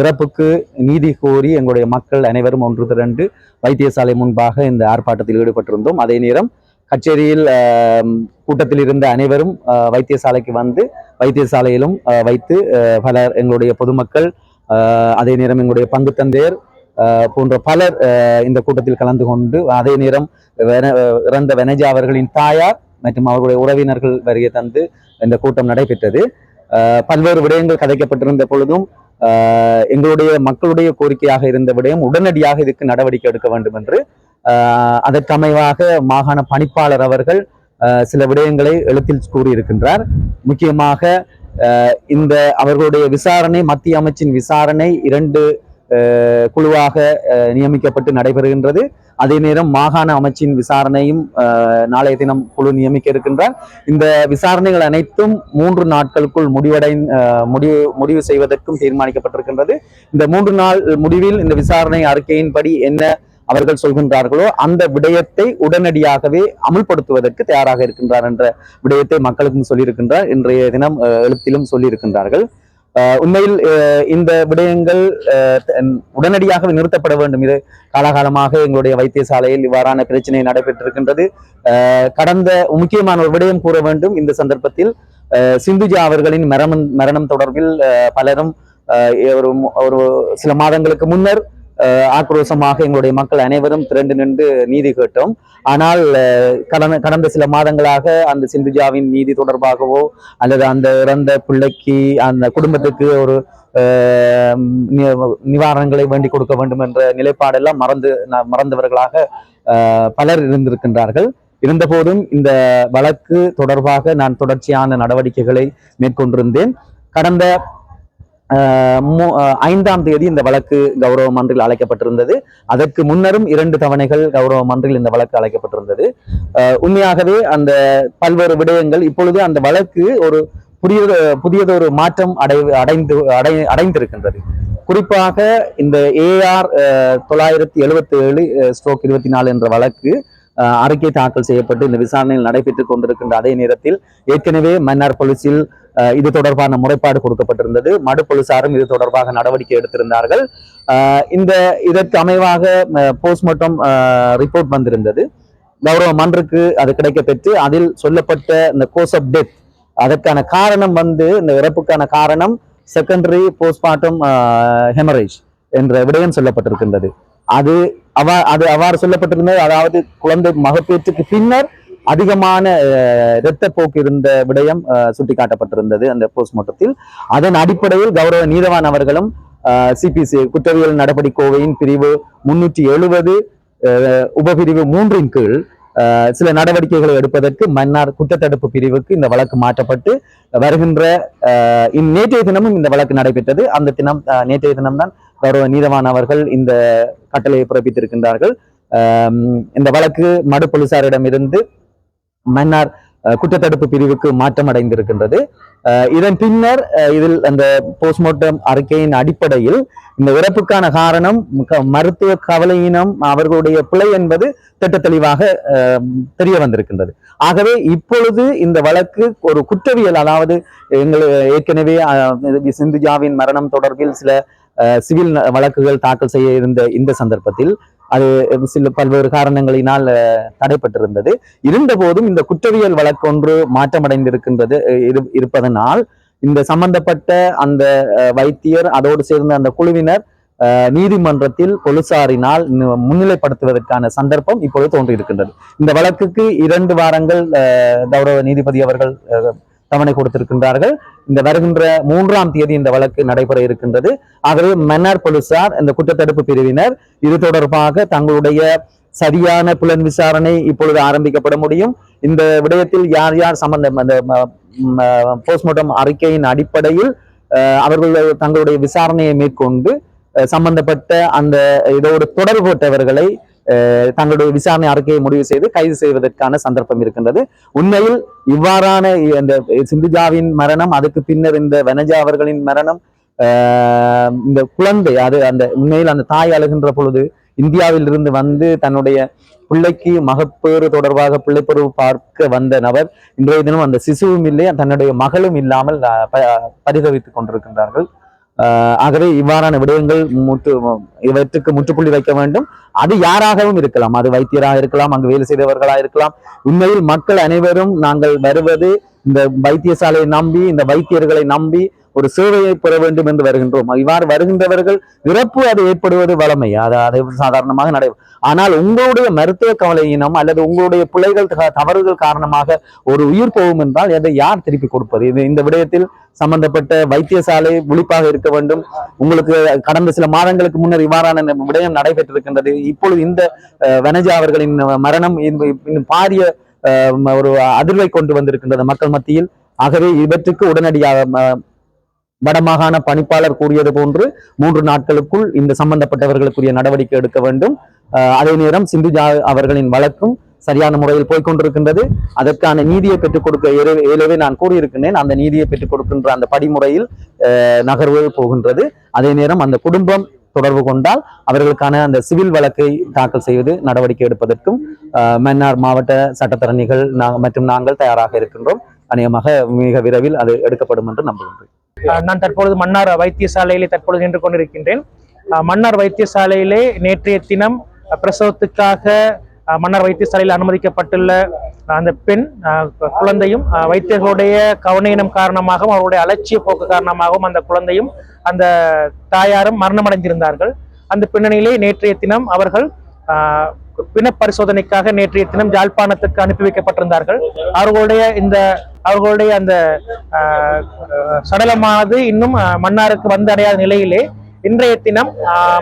பிறப்புக்கு நீதி கோரி எங்களுடைய மக்கள் அனைவரும் ஒன்று திரண்டு வைத்தியசாலை முன்பாக இந்த ஆர்ப்பாட்டத்தில் ஈடுபட்டிருந்தோம். அதே நேரம் கச்சேரியில் கூட்டத்தில் இருந்த அனைவரும் வைத்தியசாலைக்கு வந்து வைத்தியசாலையிலும் வைத்து பலர் எங்களுடைய பொதுமக்கள் அதே நேரம் எங்களுடைய பங்கு தந்தையர் போன்ற பலர் இந்த கூட்டத்தில் கலந்து கொண்டு அதே நேரம் வென- இறந்த வெனஜா அவர்களின் தாயார் மற்றும் அவர்களுடைய உறவினர்கள் வருகை தந்து இந்த கூட்டம் நடைபெற்றது. பல்வேறு விடயங்கள் கதைக்கப்பட்டிருந்த பொழுதும் எங்களுடைய மக்களுடைய கோரிக்கையாக இருந்த விடயம் உடனடியாக இதுக்கு நடவடிக்கை எடுக்க வேண்டும் என்று அதற்கமைவாக மாகாண பணிப்பாளர் அவர்கள் சில விடயங்களை எழுத்தில் கூறியிருக்கின்றார். முக்கியமாக இந்த அவர்களுடைய விசாரணை மத்திய அமைச்சின் விசாரணை இரண்டு குழுவாக நியமிக்கப்பட்டு நடைபெறுகின்றது. அதே நேரம் மாகாண அமைச்சின் விசாரணையும் நாளைய தினம் குழு நியமிக்க இருக்கின்றார். இந்த விசாரணைகள் அனைத்தும் மூன்று நாட்களுக்குள் முடிவடை முடிவு முடிவு செய்வதற்கும் தீர்மானிக்கப்பட்டிருக்கின்றது. இந்த மூன்று நாள் முடிவில் இந்த விசாரணை அறிக்கையின்படி என்ன அவர்கள் சொல்கின்றார்களோ அந்த விடயத்தை உடனடியாகவே அமுல்படுத்துவதற்கு தயாராக இருக்கின்றார் என்ற விடயத்தை மக்களுக்கும் சொல்லியிருக்கின்றார். இன்றைய தினம் எழுத்திலும் சொல்லியிருக்கின்றார்கள். உண்மையில் இந்த விடயங்கள் உடனடியாக நிறுத்தப்பட வேண்டும். இது காலகாலமாக எங்களுடைய வைத்தியசாலையில் இவ்வாறான பிரச்சனை நடைபெற்றிருக்கின்றது. கடந்த முக்கியமான ஒரு விடயம் கூற வேண்டும். இந்த சந்தர்ப்பத்தில் சிந்துஜா அவர்களின் மரணம் மரணம் தொடர்பில் பலரும் ஆஹ் ஒரு ஒரு சில மாதங்களுக்கு முன்னர் ஆக்ரோஷமாக எங்களுடைய மக்கள் அனைவரும் திரண்டு நின்று நீதி கேட்டோம். ஆனால் கடந்த கடந்த சில மாதங்களாக அந்த சிந்துஜாவின் நீதி தொடர்பாகவோ அல்லது அந்த இறந்த பிள்ளைக்கு அந்த குடும்பத்துக்கு ஒரு நிவாரணங்களை வேண்டி கொடுக்க வேண்டும் என்ற நிலைப்பாடெல்லாம் மறந்து மறந்தவர்களாக ஆஹ் பலர் இருந்திருக்கின்றார்கள். இருந்தபோதும் இந்த வழக்கு தொடர்பாக நான் தொடர்ச்சியான நடவடிக்கைகளை மேற்கொண்டிருந்தேன். கடந்த ஐந்தாம் தேதி இந்த வழக்கு கௌரவ மன்றில் அழைக்கப்பட்டிருந்தது. அதற்கு முன்னரும் இரண்டு தவணைகள் கௌரவ மன்றில் இந்த வழக்கு அழைக்கப்பட்டிருந்தது. ஆஹ் உண்மையாகவே அந்த பல்வேறு விடயங்கள் இப்பொழுது அந்த வழக்கு ஒரு புதிய புதியதொரு மாற்றம் அடை அடைந்து அடை அடைந்திருக்கின்றது. குறிப்பாக இந்த ஏஆர் தொள்ளாயிரத்தி எழுபத்தி ஏழு ஸ்ட்ரோக் இருபத்தி நாலு என்ற வழக்கு அறிக்கை தாக்கல் செய்யப்பட்டு இந்த விசாரணையில் நடைபெற்றுக் கொண்டிருக்கின்ற அதே நேரத்தில் ஏற்கனவே மன்னார் பொலிசில் இது தொடர்பான முறைப்பாடு கொடுக்கப்பட்டிருந்தது. மடு போலீசாரும் இது தொடர்பாக நடவடிக்கை எடுத்திருந்தார்கள். இந்த இதற்கு அமைவாக போஸ்ட்மார்ட்டம் ரிப்போர்ட் வந்திருந்தது. கௌரவ மன்றுக்கு அது கிடைக்கப்பெற்று அதில் சொல்லப்பட்ட இந்த கோர்ஸ் ஆஃப் டெத் அதற்கான காரணம் வந்து இந்த இறப்புக்கான காரணம் செகண்டரி போஸ்ட்மார்ட்டம் ஹெமரேஜ் என்ற விடயம் சொல்லப்பட்டிருக்கின்றது. அது அவா அது அவ்வாறு சொல்லப்பட்டிருந்தது. அதாவது குழந்தை மகப்பேற்றுக்கு பின்னர் அதிகமான அஹ், இரத்தப்போக்கு இருந்த விடயம் சுட்டிக்காட்டப்பட்டிருந்தது அந்த போஸ்ட்மார்ட்டத்தில் அதன் அடிப்படையில் கௌரவ நீதவான் அவர்களும் சிபிசி குற்றவியல் நடவடிக்கையின் பிரிவு முன்னூற்றி எழுபது உபபிரிவு மூன்றின் கீழ் அஹ், சில நடவடிக்கைகளை எடுப்பதற்கு மன்னார் குற்றத்தடுப்பு பிரிவுக்கு இந்த வழக்கு மாற்றப்பட்டு வருகின்ற அஹ், நேற்றைய தினமும் இந்த வழக்கு நடைபெற்றது. அந்த தினம் அஹ், நேற்றைய தினம்தான் கௌரவ நீதவான் அவர்கள் இந்த கட்டளையை பிறப்பித்திருக்கின்றார்கள். இந்த வழக்கு மடு போலீசாரிடம் இருந்து மன்னார் குற்றத்தடுப்பு பிரிவுக்கு மாற்றம் அடைந்திருக்கின்றது. இதன் பின்னர் இதில் அந்த போஸ்ட்மார்ட்டம் அறிக்கையின் அடிப்படையில் இந்த இறப்புக்கான காரணம் மருத்துவ கவலையினம் அவர்களுடைய பிழை என்பது திட்ட தெளிவாக அஹ், தெரிய வந்திருக்கின்றது. ஆகவே இப்பொழுது இந்த வழக்கு ஒரு குற்றவியல் அதாவது எங்கள் ஏற்கனவே அஹ், சிந்துஜாவின் மரணம் தொடர்பில் சில அஹ், சிவில் வழக்குகள் தாக்கல் செய்ய இருந்த இந்த சந்தர்ப்பத்தில் அது சில பல்வேறு காரணங்களினால் தடைப்பட்டிருந்தது. இருந்த போதும் இந்த குற்றவியல் வழக்கு ஒன்று மாற்றமடைந்திருக்கின்றது இரு- இருப்பதனால் இந்த சம்பந்தப்பட்ட அந்த அஹ், வைத்தியர் அதோடு சேர்ந்த அந்த குழுவினர் அஹ், நீதிமன்றத்தில் போலீசாரினால் முன்னிலைப்படுத்துவதற்கான சந்தர்ப்பம் இப்பொழுது தோன்றியிருக்கின்றது. இந்த வழக்குக்கு இரண்டு வாரங்கள் அஹ், கௌரவ நீதிபதி அவர்கள் தவணை கொடுத்திருக்கின்றார்கள். இந்த வருகின்ற மூன்றாம் தேதி இந்த வழக்கு நடைபெற இருக்கின்றது. ஆகவே மன்னார் போலீசார் இந்த குற்றத்தடுப்பு பிரிவினர் இது தொடர்பாக தங்களுடைய சரியான புலன் விசாரணை இப்பொழுது ஆரம்பிக்கப்பட முடியும். இந்த விடயத்தில் யார் யார் சம்பந்தம் அந்த போஸ்ட்மார்ட்டம் அறிக்கையின் அடிப்படையில் அவர்கள் தங்களுடைய விசாரணையை மேற்கொண்டு சம்பந்தப்பட்ட அந்த இதோடு தொடர்புபட்டவர்களை தங்களுடைய விசாரணை அறிக்கையை முடிவு செய்து கைது செய்வதற்கான சந்தர்ப்பம் இருக்கின்றது. உண்மையில் இவ்வாறான இந்த சிந்துஜாவின் மரணம் அதுக்கு பின்னர் இந்த வனஜா அவர்களின் மரணம் இந்த குழந்தை அது அந்த உண்மையில் அந்த தாய் அழுகின்ற பொழுது இந்தியாவில் இருந்து வந்து தன்னுடைய பிள்ளைக்கு மகப்பேறு தொடர்பாக பிள்ளைப்பருவு பார்க்க வந்த நபர் இன்றைய தினம் அந்த சிசுவும் இல்லை தன்னுடைய மகளும் இல்லாமல் ப- பரிதவித்துக் கொண்டிருக்கின்றார்கள். ஆகவே இவ்வாறான விடயங்கள் முற்று இவற்றுக்கு முற்றுப்புள்ளி வைக்க வேண்டும். அது யாராகவும் இருக்கலாம். அது வைத்தியராக இருக்கலாம் அங்கு வேலை செய்தவர்களாக இருக்கலாம். உண்மையில் மக்கள் அனைவரும் நாங்கள் வருவது இந்த வைத்தியசாலையை நம்பி இந்த வைத்தியர்களை நம்பி ஒரு சேவையை பெற வேண்டும் என்று வருகின்றோம். இவ்வாறு வருகின்றவர்கள் இறப்பு அது ஏற்படுவது வளமை. அது அதை சாதாரணமாக நடை ஆனால் உங்களுடைய மருத்துவ கவலையினம் அல்லது உங்களுடைய பிள்ளைகள் தவறுகள் காரணமாக ஒரு உயிர் போகும் என்றால் அதை யார் திருப்பி கொடுப்பது? இது இந்த விடயத்தில் சம்பந்தப்பட்ட வைத்தியசாலை விழிப்பாக இருக்க வேண்டும். உங்களுக்கு கடந்த சில மாதங்களுக்கு முன்னர் இவ்வாறான விடயம் நடைபெற்றிருக்கின்றது. இப்பொழுது இந்த வெனஜா வனஜா அவர்களின் மரணம் இன்னும் பாரிய அஹ், ஒரு அதிர்வை கொண்டு வந்திருக்கின்றது மக்கள் மத்தியில். ஆகவே இவற்றுக்கு உடனடியாக வடமாகாண பணிப்பாளர் கூறியது போன்று மூன்று நாட்களுக்குள் இந்த சம்பந்தப்பட்டவர்களுக்குரிய நடவடிக்கை எடுக்க வேண்டும். அதே நேரம் சிந்துஜா அவர்களின் வழக்கும் சரியான முறையில் போய்க்கொண்டிருக்கின்றது அதற்கான நீதியை பெற்றுக் கொடுக்க ஏற்கனவே- நான் கூறியிருக்கின்றேன். அந்த நீதியை பெற்றுக் கொடுக்கின்ற அந்த படிமுறையில் அஹ், நகர்வு போகின்றது. அதே நேரம் அந்த குடும்பம் தொடர்பு கொண்டால் அவர்களுக்கான அந்த சிவில் வழக்கை தாக்கல் செய்வது நடவடிக்கை எடுப்பதற்கும் அஹ், மன்னார் மாவட்ட சட்டத்தரணிகள் மற்றும் நாங்கள் தயாராக இருக்கின்றோம். அநேகமாக மிக விரைவில் அது எடுக்கப்படும் என்று நம்புகின்றேன். நான் தற்பொழுது மன்னார் வைத்தியசாலையிலே தற்பொழுது நின்று கொண்டிருக்கின்றேன். மன்னார் வைத்தியசாலையிலே நேற்றைய தினம் பிரசவத்துக்காக மன்னார் வைத்தியசாலையில் அனுமதிக்கப்பட்டுள்ள அந்த பெண் அஹ் குழந்தையும் வைத்தியர்களுடைய கவனயினம் காரணமாகவும் அவருடைய அலட்சிய போக்கு காரணமாகவும் அந்த குழந்தையும் அந்த தாயாரும் மரணமடைந்திருந்தார்கள். அந்த பின்னணியிலே நேற்றைய தினம் அவர்கள் பிண பரிசோதனைக்காக நேற்றைய தினம் யாழ்ப்பாணத்துக்கு அனுப்பி வைக்கப்பட்டிருந்தார்கள். அவர்களுடைய இந்த அவர்களுடைய அந்த சடலமானது இன்னும் மன்னாருக்கு வந்து அடையாத நிலையிலே இன்றைய தினம்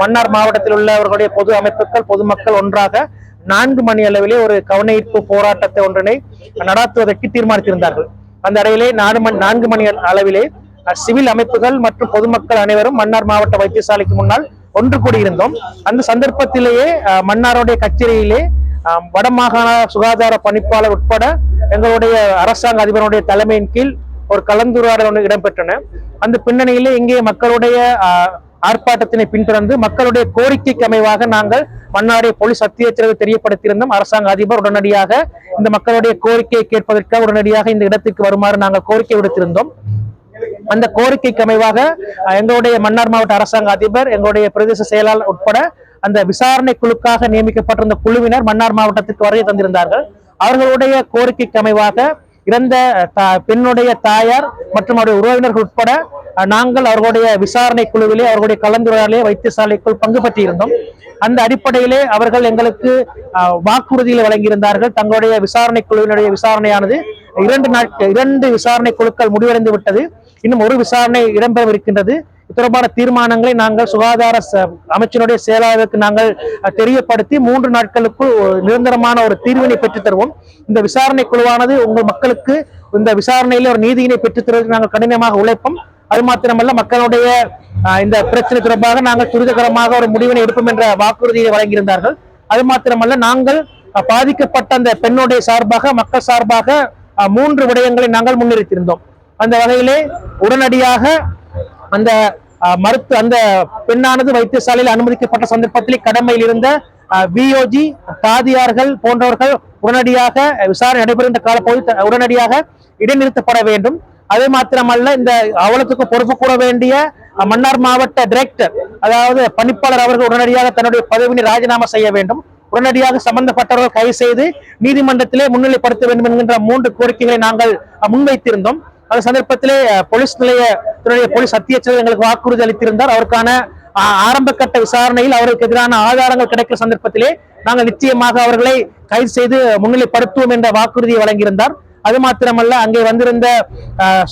மன்னார் மாவட்டத்தில் உள்ள அவர்களுடைய பொது அமைப்புகள் பொதுமக்கள் ஒன்றாக நான்கு மணி அளவிலே ஒரு கவனஈர்ப்பு போராட்டத்தை ஒன்றினை நடாத்துவதற்கு தீர்மானித்திருந்தார்கள். அந்த அறையிலே நாலு மணி நான்கு மணி அளவிலே சிவில் அமைப்புகள் மற்றும் பொதுமக்கள் அனைவரும் மன்னார் மாவட்ட வைத்தியசாலைக்கு முன்னால் ஒன்று கூடியிருந்தோம். அந்த சந்தர்ப்பத்திலேயே மன்னாருடைய கச்சேரியிலே வடமாகாண சுகாதார பணிப்பாளர் உட்பட எங்களுடைய அரசாங்க அதிபருடைய தலைமையின் கீழ் ஒரு கலந்துரையாடல் ஒன்று இடம்பெற்றன. அந்த பின்னணியிலே இங்கே மக்களுடைய ஆஹ், ஆர்ப்பாட்டத்தினை பின்தொடர்ந்து மக்களுடைய கோரிக்கைக்கு அமைவாக நாங்கள் மன்னாருடைய போலீஸ் அத்தியட்சருக்கு தெரியப்படுத்தியிருந்தோம். அரசாங்க அதிபர் உடனடியாக இந்த மக்களுடைய கோரிக்கையை கேட்பதற்காக உடனடியாக இந்த இடத்துக்கு வருமாறு நாங்கள் கோரிக்கை விடுத்திருந்தோம். அந்த கோரிக்கைக்கு அமைவாக எங்களுடைய மன்னார் மாவட்ட அரசாங்க அதிபர் எங்களுடைய பிரதேச செயலாளர் உட்பட அந்த விசாரணை குழுக்காக நியமிக்கப்பட்டிருந்த குழுவினர் மன்னார் மாவட்டத்துக்கு வருகை தந்திருந்தார்கள். அவர்களுடைய கோரிக்கைக்கு அமைவாக இறந்த தா- பெண்ணுடைய தாயார் மற்றும் அவருடைய உறவினர்கள் உட்பட நாங்கள் அவர்களுடைய விசாரணை குழுவிலே அவர்களுடைய கலந்துரையாடலே வைத்தியசாலைக்குள் பங்கு பற்றியிருந்தோம் அந்த அடிப்படையிலே அவர்கள் எங்களுக்கு வாக்குறுதியில் வாக்குறுதிகளை வழங்கியிருந்தார்கள். தங்களுடைய விசாரணை குழுவினுடைய விசாரணையானது இரண்டு நாட்கள் இரண்டு விசாரணை குழுக்கள் முடிவடைந்து விட்டது. இன்னும் ஒரு விசாரணை இடம்பெறவிருக்கின்றது. இருக்கின்றது தொடர்பான தீர்மானங்களை நாங்கள் சுகாதார ச- அமைச்சருடைய செயலாளருக்கு நாங்கள் தெரியப்படுத்தி மூன்று நாட்களுக்குள் நிரந்தரமான ஒரு தீர்வினை பெற்றுத் தருவோம் இந்த விசாரணை குழுவானது உங்கள் மக்களுக்கு இந்த விசாரணையில ஒரு நீதியினை பெற்றுத் தருவதற்கு நாங்கள் கடினமாக உழைப்போம். அது மாத்திரமல்ல மக்களுடைய இந்த பிரச்சனை தொடர்பாக நாங்கள் துரிதகரமாக ஒரு முடிவினை எடுப்போம் என்ற வாக்குறுதியை வழங்கியிருந்தார்கள். அது மாத்திரமல்ல நாங்கள் பாதிக்கப்பட்ட அந்த பெண்ணுடைய சார்பாக மக்கள் சார்பாக மூன்று விடயங்களை நாங்கள் முன்னிறுத்தியிருந்தோம். அந்த வகையிலே உடனடியாக அந்த அஹ், மருத்து அந்த பெண்ணானது வைத்தியசாலையில் அனுமதிக்கப்பட்ட சந்தர்ப்பத்திலே கடமையில் இருந்த விஓஜி தாதியார்கள் போன்றவர்கள் உடனடியாக விசாரணை நடைபெறுகின்ற காலப்பகுதி உடனடியாக இடைநிறுத்தப்பட வேண்டும். அதே மாத்திரமல்ல இந்த அவலத்துக்கு பொறுப்பு கூற வேண்டிய அஹ், மன்னார் மாவட்ட டிரெக்டர் அதாவது பணிப்பாளர் அவர்கள் உடனடியாக தன்னுடைய பதவியினை ராஜினாமா செய்ய வேண்டும். உடனடியாக சம்பந்தப்பட்டவர்கள் கைது செய்து நீதிமன்றத்திலே முன்னிலைப்படுத்த வேண்டும் என்கின்ற மூன்று கோரிக்கைகளை நாங்கள் முன்வைத்திருந்தோம். அந்த சந்தர்ப்பத்திலே போலீஸ் நிலையத்தினுடைய போலீஸ் அத்தியட்சர் எங்களுக்கு வாக்குறுதி அளித்திருந்தார். அவருக்கான ஆரம்ப கட்ட விசாரணையில் அவருக்கு எதிரான ஆதாரங்கள் கிடைக்கிற சந்தர்ப்பத்திலே நாங்கள் நிச்சயமாக அவர்களை கைது செய்து முன்னிலைப்படுத்துவோம் என்ற வாக்குறுதியை வழங்கியிருந்தார். அது மாத்திரமல்ல அங்கே வந்திருந்த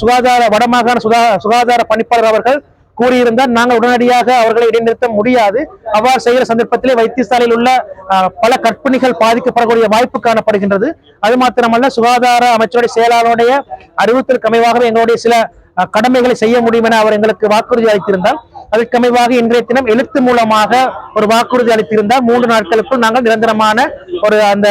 சுகாதார வடமாகாண சுகாதார பணிப்பாளர் அவர்கள் கூறியிருந்தார். நாங்கள் உடனடியாக அவர்களை இடைநிறுத்த முடியாது. அவ்வாறு செய்கிற சந்தர்ப்பத்திலே வைத்தியசாலையில் உள்ள பல கற்பிணிகள் பாதிக்கப்படக்கூடிய வாய்ப்பு காணப்படுகின்றது. அது மாத்திரமல்ல சுகாதார அமைச்சருடைய செயலாளருடைய அறிவுறுத்தலுக்கு அமைவாகவே எங்களுடைய சில அஹ், கடமைகளை செய்ய முடியும் என அவர் எங்களுக்கு வாக்குறுதி அளித்திருந்தார். அதற்கு அமைவாக இன்றைய தினம் எழுத்து மூலமாக ஒரு வாக்குறுதி அளித்திருந்தார். மூன்று நாட்களுக்குள் நாங்கள் நிரந்தரமான ஒரு அந்த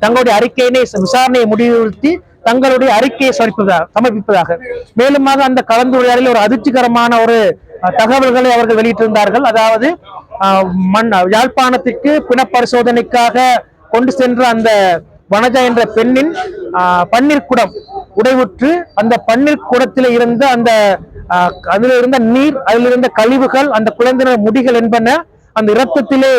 தங்களுடைய அறிக்கையினை விசாரணையை முடிவுறுத்தி தங்களுடைய அறிக்கையை சமர்ப்பிப்பதாக சமர்ப்பிப்பதாக. மேலுமாக அந்த கலந்துரையாடலில் ஒரு அதிர்ச்சிகரமான ஒரு தகவல்களை அவர்கள் வெளியிட்டிருந்தார்கள். அதாவது மண் யாழ்ப்பாணத்திற்கு பிண பரிசோதனைக்காக கொண்டு சென்ற அந்த வனஜா என்ற பெண்ணின் ஆஹ், பன்னீர் குடம் உடைவுற்று அந்த பன்னீர் குடத்தில் இருந்த அந்த அதில் இருந்த நீர் அதில் இருந்த கழிவுகள் அந்த குழந்தையினர் முடிகள் என்பன அந்த இரத்தத்திலே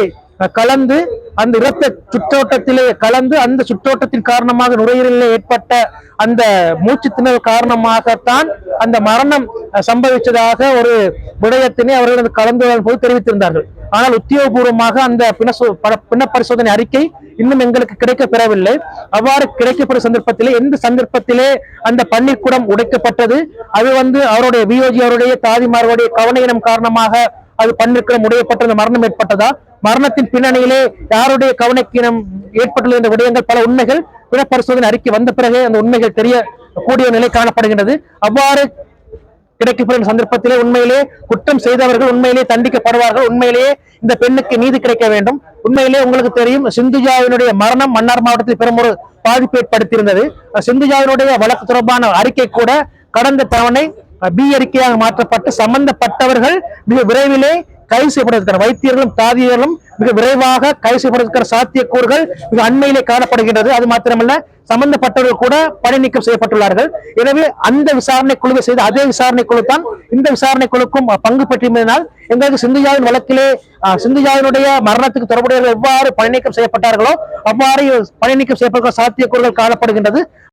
கலந்து அந்த இரத்த சுற்றோட்டத்திலே கலந்து அந்த சுற்றோட்டத்தின் காரணமாக நுரையீரலில் ஏற்பட்ட அந்த மூச்சு திணறல் காரணமாகத்தான் அந்த மரணம் சம்பவித்ததாக ஒரு விடயத்தினை அவர்கள் அந்த கலந்துரையாடல் போது தெரிவித்திருந்தார்கள். ஆனால் உத்தியோகபூர்வமாக அந்த பிணசோ- பிண பரிசோதனை அறிக்கை இன்னும் எங்களுக்கு கிடைக்க பெறவில்லை அவ்வாறு கிடைக்கப்படும் சந்தர்ப்பத்திலே எந்த சந்தர்ப்பத்திலே அந்த பள்ளிக்கூடம் உடைக்கப்பட்டது? அது வந்து அவருடைய வியோஜி அவருடைய தாதிமார்களுடைய கவனையினம் காரணமாக அது பண்ணிருக்கிற உடையப்பட்ட மரணம் ஏற்பட்டதா? மரணத்தின் பின்னணியிலே யாருடைய கவனக்கீனம் ஏற்பட்டுள்ள என்ற விடயங்கள் பல உண்மைகள் பிற பரிசோதனை அறிக்கை வந்த பிறகு அந்த உண்மைகள் தெரிய கூடிய நிலை காணப்படுகின்றது. அவ்வாறு கிடைக்கப்படும் சந்தர்ப்பத்திலே உண்மையிலே குற்றம் செய்தவர்கள் உண்மையிலே தண்டிக்கப்படுவார்கள். உண்மையிலேயே இந்த பெண்ணுக்கு நீதி கிடைக்க வேண்டும். உண்மையிலே உங்களுக்கு தெரியும் சிந்துஜாவினுடைய மரணம் மன்னார் மாவட்டத்தில் பெரும் ஒரு பாதிப்பு ஏற்படுத்தியிருந்தது. சிந்துஜாவினுடைய வழக்கு தொடர்பான அறிக்கை கூட கடந்த தவணை பி அறிக்கையாக மாற்றப்பட்டு சம்பந்தப்பட்டவர்கள் மிக விரைவிலே கைது செய்யப்படுவதற்கான வைத்தியர்களும் தாதியர்களும் மிக விரைவாக கைது செய்யப்படுவதற்கான சாத்தியக்கூறுகள் மிக அண்மையிலே காணப்படுகின்றது. அது மாத்திரமல்ல சம்பந்தப்பட்டவர்கள் கூட பணி நீக்கம் செய்யப்பட்டுள்ளார்கள். எனவே அந்த விசாரணை குழுவை செய்த அதே விசாரணை குழு தான் இந்த விசாரணை குழுக்கும் பங்கு பெற்றிருந்ததினால் எங்களுக்கு சிந்துஜாவின் வழக்கிலே அஹ், சிந்துஜாவினுடைய மரணத்துக்கு தொடர்புடையவர்கள் எவ்வாறு பணி நீக்கம் செய்யப்பட்டார்களோ அவ்வாறு பணி நீக்கம் செய்யப்பட்ட சாத்தியக்கூறுகள் காணப்படுகின்றது.